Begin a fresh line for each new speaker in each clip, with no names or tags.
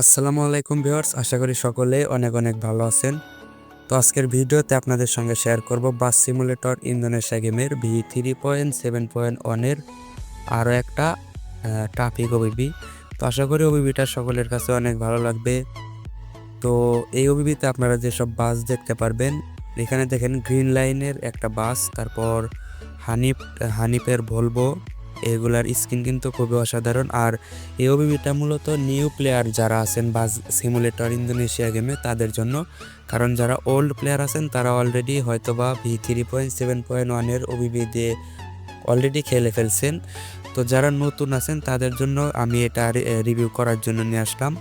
আসসালামু আলাইকুম ভিউয়ার্স, আশা করি সকলে অনেক অনেক ভালো আছেন। তো আজকের ভিডিওতে আপনাদের সঙ্গে শেয়ার করব বাস সিমুলেটর ইন্দোনেশিয়া গেমের V three point seven point ওয়ানের আরও একটা ট্রাফিক ওবিবি তো আশা করি ওবিবিটা সকলের কাছে অনেক ভালো লাগবে। তো এই ওবিবিতে আপনারা যেসব বাস দেখতে পারবেন, এখানে দেখেন গ্রিন লাইনের একটা বাস, তারপর হানিফ, হানিফের ভলভো এগুলার স্কিন কিন্তু খুবই অসাধারণ। আর এই ওবিবিটা মূলত নিউ প্লেয়ার যারা আছেন বা সিমুলেটর ইন্দোনেশিয়া গেমে, তাদের জন্য। কারণ যারা ওল্ড প্লেয়ার আছেন, তারা অলরেডি হয়তোবা V three point seven point ওয়ানের ওবিবি দিয়ে অলরেডি খেলে ফেলছেন। তো যারা নতুন আছেন, তাদের জন্য আমি এটা রিভিউ করার জন্য নিয়ে আসলাম।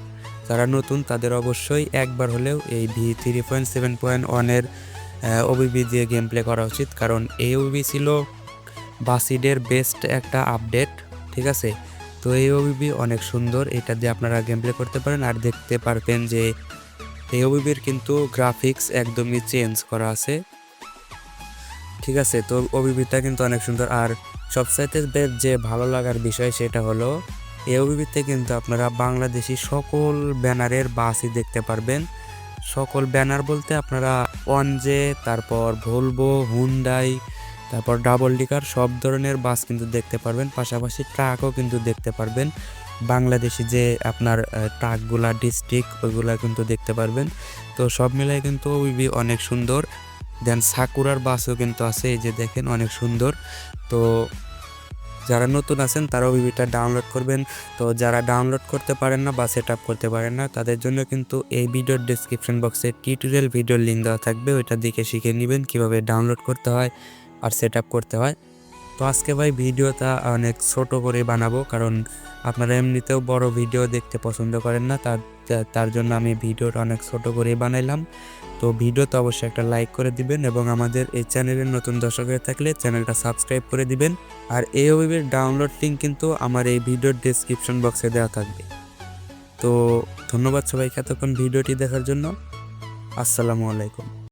যারা নতুন, তাদের অবশ্যই একবার হলেও এই V three point seven point ওয়ানের ওবিবি দিয়ে গেম প্লে করা উচিত। কারণ এই ওবিবি ছিল বাসিডের বেস্ট একটা আপডেট ঠিক আছে? তো এই ওবিবি অনেক সুন্দর, এটা দিয়ে আপনারা গেম প্লে করতে পারেন আর দেখতে পারবেন যে এই ওবিবির কিন্তু গ্রাফিক্স একদমই চেঞ্জ করা আছে। ঠিক আছে, তো ওবিবিটা কিন্তু অনেক সুন্দর। আর সবচাইতে যে ভালো লাগার বিষয় সেটা হলো, এই ওবিবিতে কিন্তু আপনারা বাংলাদেশি সকল ব্যানারের বাসই দেখতে পারবেন। সকল ব্যানার বলতে আপনারা ওয়ানজে তারপর ভলভো হুন্ডাই তারপর ডাবল ডিকার সব ধরনের বাস কিন্তু দেখতে পারবেন। পাশাপাশি ট্রাকও কিন্তু দেখতে পারবেন। বাংলাদেশি যে আপনার ট্রাকগুলা ডিস্ট্রিক্ট ওইগুলা কিন্তু দেখতে পারবেন। তো সব মিলাই কিন্তু ওইবি অনেক সুন্দর। দেন সাকুরার বাসও কিন্তু আছে, এই যে দেখেন অনেক সুন্দর। তো যারা নতুন আছেন, তারা ওইবিটা ডাউনলোড করবেন। তো যারা ডাউনলোড করতে পারেন না বা সেট আপ করতে পারেন না, তাদের জন্য কিন্তু এই ভিডিওর ডিসক্রিপশন বক্সে টিউটোরিয়াল ভিডিওর লিঙ্ক দেওয়া থাকবে। ওইটা দেখে শিখে নেবেন কীভাবে ডাউনলোড করতে হয়। আর সেট করতে হয়। তো আজকে ভাই ভিডিওটা অনেক ছোট করে বানাবো, কারণ আপনারা এমনিতেও বড় ভিডিও দেখতে পছন্দ করেন না, তার তার জন্য আমি ভিডিওটা অনেক ছোট করে বানাইলাম। তো ভিডিওতে অবশ্যই একটা লাইক করে দিবেন এবং আমাদের এই চ্যানেলের নতুন দর্শক হয়ে থাকলে চ্যানেলটা সাবস্ক্রাইব করে দিবেন। আর এই ওয়েবের ডাউনলোড লিঙ্ক কিন্তু আমার এই ভিডিওর ডেসক্রিপশন বক্সে দেওয়া থাকবে। তো ধন্যবাদ সবাইকে এতক্ষণ ভিডিওটি দেখার জন্য। আসসালামু আলাইকুম।